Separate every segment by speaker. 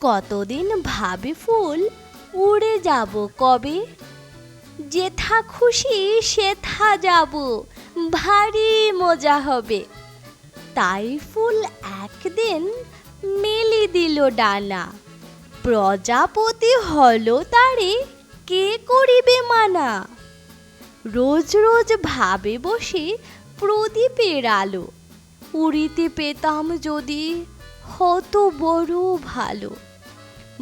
Speaker 1: কতদিন ভাবে ফুল উড়ে যাব কবে? যেথা খুশি সেথা যাব, ভারী মজা হবে। তাই ফুল একদিন মেলি দিল ডানা। প্রজাপতি হলো তারে, কে করিবে মানা? রোজ রোজ ভাবে বসে প্রদীপের আলো। উড়িতে পেতাম যদি হত বড় ভালো।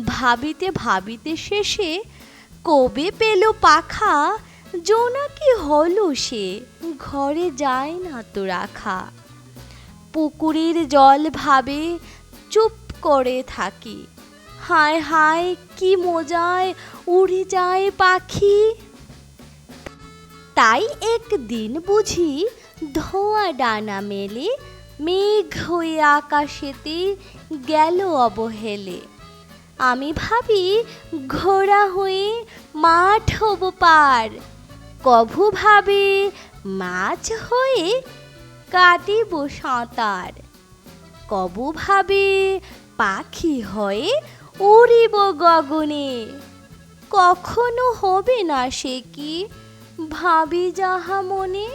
Speaker 1: ভাবিতে ভাবিতে শেষে কবে পেল পাখা? জোনাকি হলো সে? ঘরে যায় না তো রাখা। পুকুরের জল ভাবে চুপ করে থাকি। হায় হায়, কি মজায় উড়ে যায় পাখি। তাই একদিন বুঝি ধোঁয়া ডানা মেলে, মেঘ হয়ে আকাশেতে গেল অবহেলে। আমি ভাবি ঘোড়া হয়ে মাঠ হব পার। কভু ভাবে মাছ হয়ে কাটিব সাঁতার। কবু ভাবে পাখি হয়ে উড়িব গগনে। কখনো হবে না সে কি ভাবি যাহা মনে।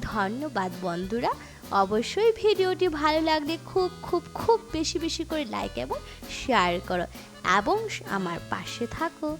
Speaker 1: ধন্যবাদ বন্ধুরা অবশ্যই ভিডিওটি ভালো লাগলে খুব খুব খুব বেশি বেশি করে লাইক এবং শেয়ার করো। এবং আমার পাশে থাকো।